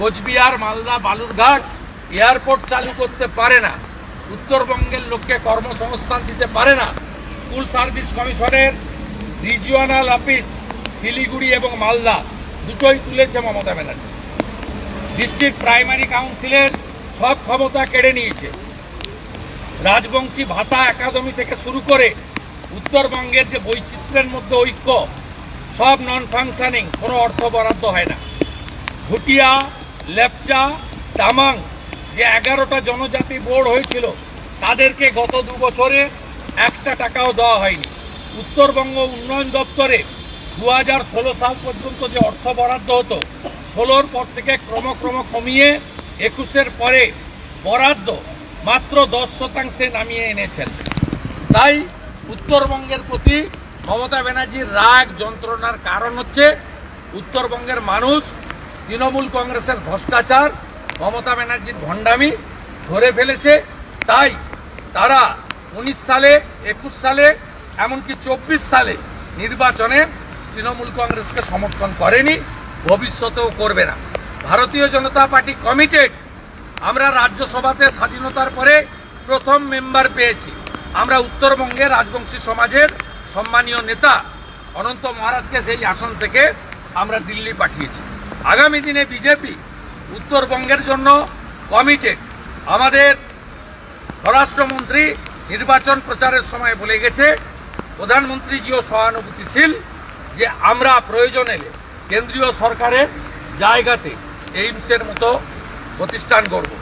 Cooch Behar, Malda, Balurghat airport চালু করতে পারে না। উত্তরবঙ্গের লোককে কর্মসংস্থান দিতে পারে না। স্কুল সার্ভিস কমিশনের রিজিওনাল অফিস শিলিগুড়ি এবং মালদা দুটোই তুলেছে মমতা ব্যানার্জি। ডিস্ট্রিক্ট প্রাইমারি কাউন্সিলের সব ক্ষমতা কেড়ে নিয়েছে। রাজবংশী ভাষা একাডেমি থেকে শুরু করে উত্তরবঙ্গের যে বৈচিত্র্যের মধ্যে ঐক্য, সব নন ফাংশনিং কোনো অর্থ বরাদ্দ হয় না। ভুটিয়া লেপচা, তামাং যে এগারোটা জনজাতি বোর্ড হয়েছিল, তাদেরকে গত দু বছরে একটা টাকাও দেওয়া হয়নি। উত্তরবঙ্গ উন্নয়ন দপ্তরে দু হাজার ষোলো সাল পর্যন্ত যে অর্থ বরাদ্দ হতো, ষোলোর পর থেকে ক্রমক্রম কমিয়ে একুশের পরে বরাদ্দ মাত্র দশ শতাংশে নামিয়ে এনেছেন। তাই উত্তরবঙ্গের প্রতি মমতা ব্যানার্জির রাগ যন্ত্রণার কারণ হচ্ছে, উত্তরবঙ্গের মানুষ তৃণমূল কংগ্রেসের ভ্রষ্টাচার, মমতা ব্যানার্জির ভণ্ডামি ধরে ফেলেছে। তাই তারা উনিশ সালে, একুশ সালে, এমনকি চব্বিশ সালে নির্বাচনে তৃণমূল কংগ্রেসকে সমর্থন করেনি, ভবিষ্যতেও করবে না। ভারতীয় জনতা পার্টি কমিটেড আমরা রাজ্যসভাতে স্বাধীনতার পরে প্রথম মেম্বার পেয়েছি। আমরা উত্তরবঙ্গে রাজবংশী সমাজের সম্মানীয় নেতা অনন্ত মহারাজকে সেই আসন থেকে আমরা দিল্লি পাঠিয়েছি। আগামী দিনে বিজেপি উত্তরবঙ্গের জন্য কমিটেড আমাদের স্বরাষ্ট্রমন্ত্রী নির্বাচন প্রচারের সময় বলে গেছে, প্রধানমন্ত্রীজিও সহানুভূতিশীল যে আমরা প্রয়োজন এলে কেন্দ্রীয় সরকারের জায়গাতে এইমসের মতো প্রতিষ্ঠান গড়ব।